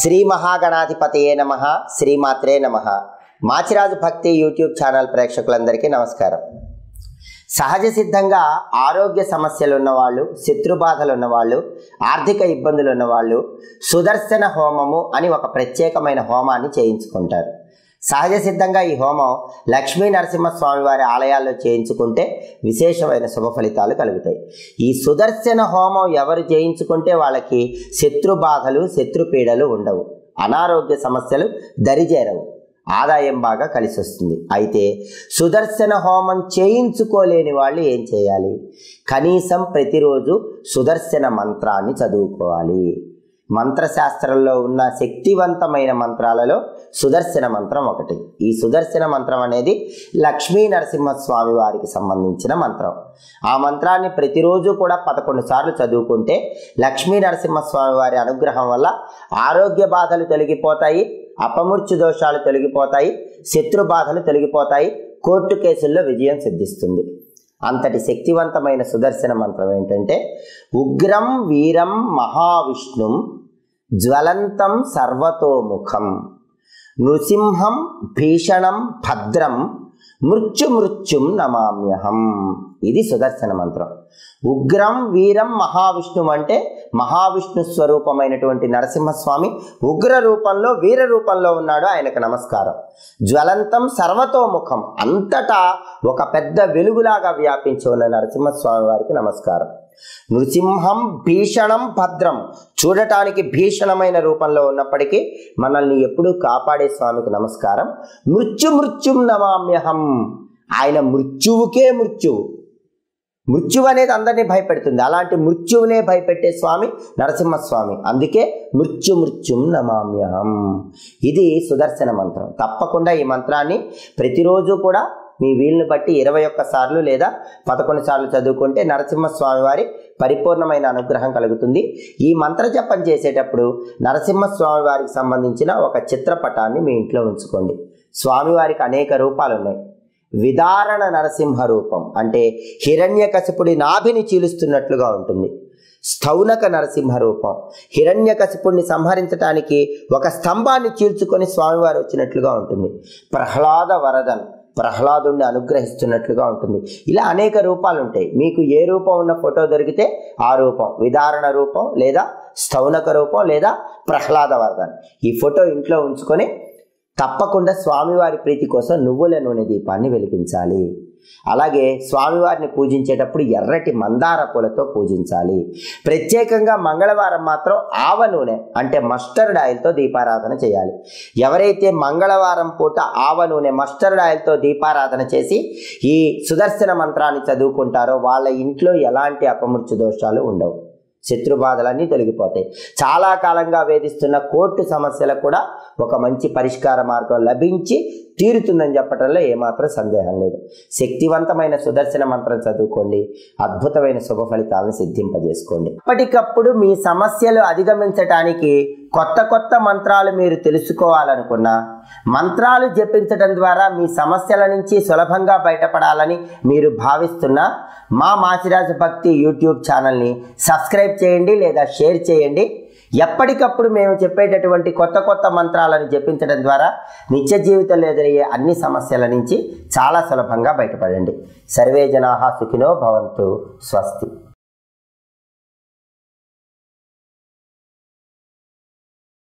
శ్రీ మహాగణాధిపతయే నమ శ్రీమాత్రే నమ. మాచిరాజు భక్తి యూట్యూబ్ ఛానల్ ప్రేక్షకులందరికీ నమస్కారం. సహజ సిద్ధంగా ఆరోగ్య సమస్యలు ఉన్నవాళ్ళు శత్రుబాధలు ఉన్నవాళ్ళు ఆర్థిక ఇబ్బందులు ఉన్నవాళ్ళు సుదర్శన హోమము అని ఒక ప్రత్యేకమైన హోమాన్ని చేయించుకుంటారు. సహజ సిద్ధంగా ఈ హోమం లక్ష్మీ నరసింహస్వామి వారి ఆలయాల్లో చేయించుకుంటే విశేషమైన శుభ ఫలితాలు కలుగుతాయి. ఈ సుదర్శన హోమం ఎవరు చేయించుకుంటే వాళ్ళకి శత్రు బాధలు శత్రుపీడలు ఉండవు. అనారోగ్య సమస్యలు దరిజేరవు ఆదాయం బాగా కలిసి వస్తుంది అయితే సుదర్శన హోమం చేయించుకోలేని వాళ్ళు ఏం చేయాలి? కనీసం ప్రతిరోజు సుదర్శన మంత్రాన్ని చదువుకోవాలి. మంత్రశాస్త్రంలో ఉన్న శక్తివంతమైన మంత్రాలలో సుదర్శన మంత్రం ఒకటి. ఈ సుదర్శన మంత్రం అనేది లక్ష్మీ నరసింహస్వామి వారికి సంబంధించిన మంత్రం. ఆ మంత్రాన్ని ప్రతిరోజు కూడా పదకొండు సార్లు చదువుకుంటే లక్ష్మీ నరసింహస్వామి వారి అనుగ్రహం వల్ల ఆరోగ్య బాధలు తొలగిపోతాయి అపమృత్యు దోషాలు తొలగిపోతాయి శత్రు బాధలు తొలగిపోతాయి కోర్టు కేసుల్లో విజయం సిద్ధిస్తుంది. అంతటి శక్తివంతమైన సుదర్శన మంత్రం ఏంటంటే ఉగ్రం వీరం మహావిష్ణుం జ్వలంతం సర్వతోముఖం నృసింహం భీషణం భద్రం మృత్యుమృత్యుం నమామ్యహం. ఇది సుదర్శన మంత్రం. ఉగ్రం వీరం మహావిష్ణు అంటే మహావిష్ణు స్వరూపమైనటువంటి నరసింహస్వామి ఉగ్ర రూపంలో వీర రూపంలో ఉన్నాడు ఆయనకు నమస్కారం. జ్వలంతం సర్వతోముఖం. అంతటా ఒక పెద్ద వెలుగులాగా వ్యాపించి ఉన్న నరసింహస్వామి వారికి నమస్కారం. నృసింహం భీషణం భద్రం. చూడటానికి భీషణమైన రూపంలో ఉన్నప్పటికీ మనల్ని ఎప్పుడూ కాపాడే స్వామికి నమస్కారం. మృత్యు మృత్యుం నమామ్యహం. ఆయన మృత్యువుకే మృత్యువు. మృత్యు అనేది అందరినీ భయపెడుతుంది. అలాంటి మృత్యువునే భయపెట్టే స్వామి నరసింహస్వామి. అందుకే మృత్యు మృత్యుం నమామ్యహం. ఇది సుదర్శన మంత్రం. తప్పకుండా ఈ మంత్రాన్ని ప్రతిరోజు కూడా మీ వీలును బట్టి ఇరవై ఒక్క సార్లు లేదా పదకొండు సార్లు చదువుకుంటే నరసింహస్వామి వారి పరిపూర్ణమైన అనుగ్రహం కలుగుతుంది. ఈ మంత్ర జపం చేసేటప్పుడు నరసింహస్వామి వారికి సంబంధించిన ఒక చిత్రపటాన్ని మీ ఇంట్లో ఉంచుకోండి. స్వామివారికి అనేక రూపాలు ఉన్నాయి విదారణ నరసింహ రూపం అంటే హిరణ్యకశిపుడి నాభిని చీలుస్తున్నట్లుగా ఉంటుంది. స్థౌనక నరసింహ రూపం హిరణ్యకశిపుణ్ణి సంహరించడానికి ఒక స్తంభాన్ని చీల్చుకొని స్వామివారు వచ్చినట్లుగా ఉంటుంది. ప్రహ్లాద వరదన్ ప్రహ్లాదుణ్ణి అనుగ్రహిస్తున్నట్లుగా ఉంటుంది. ఇలా అనేక రూపాలు ఉంటాయి మీకు ఏ రూపం ఉన్న ఫోటో దొరికితే ఆ రూపం విదారణ రూపం లేదా స్థౌనక రూపం లేదా ప్రహ్లాద వరదన్. ఈ ఫోటో ఇంట్లో ఉంచుకొని తప్పకుండా స్వామివారి ప్రీతి కోసం నువ్వుల నూనె దీపాన్ని వెలిగించాలి. అలాగే స్వామివారిని పూజించేటప్పుడు ఎర్రటి మందార పూలతో పూజించాలి. ప్రత్యేకంగా మంగళవారం మాత్రం ఆవ నూనె అంటే మస్టర్డ్ ఆయిల్తో దీపారాధన చేయాలి. ఎవరైతే మంగళవారం పూట ఆవ నూనె మస్టర్డ్ ఆయిల్తో దీపారాధన చేసి ఈ సుదర్శన మంత్రాన్ని చదువుకుంటారో వాళ్ళ ఇంట్లో ఎలాంటి అపమృత్యు దోషాలు ఉండవు. శత్రుబాధలన్నీ తొలగిపోతాయి. చాలా కాలంగా వేధిస్తున్న కోర్టు సమస్యలకు కూడా ఒక మంచి పరిష్కార మార్గం లభించి తీరుతుందని చెప్పడంలో ఏమాత్రం సందేహం లేదు. శక్తివంతమైన సుదర్శన మంత్రం చదువుకోండి. అద్భుతమైన శుభ ఫలితాలను సిద్ధింపజేసుకోండి. ఎప్పటికప్పుడు మీ సమస్యలు అధిగమించటానికి కొత్త కొత్త మంత్రాలు మీరు తెలుసుకోవాలనుకున్నా మంత్రాలు జపించడం ద్వారా మీ సమస్యల నుంచి సులభంగా బయటపడాలని మీరు భావిస్తున్నా మా మాసిరాజు భక్తి యూట్యూబ్ ఛానల్ని సబ్స్క్రైబ్ చేయండి లేదా షేర్ చేయండి. ఎప్పటికప్పుడు మేము చెప్పేటటువంటి కొత్త కొత్త మంత్రాలను జపించడం ద్వారా నిత్య జీవితంలో ఎదురయ్యే అన్ని సమస్యల నుంచి చాలా సులభంగా బయటపడండి. సర్వే జనాహా సుఖినో భవంతు. స్వస్తి.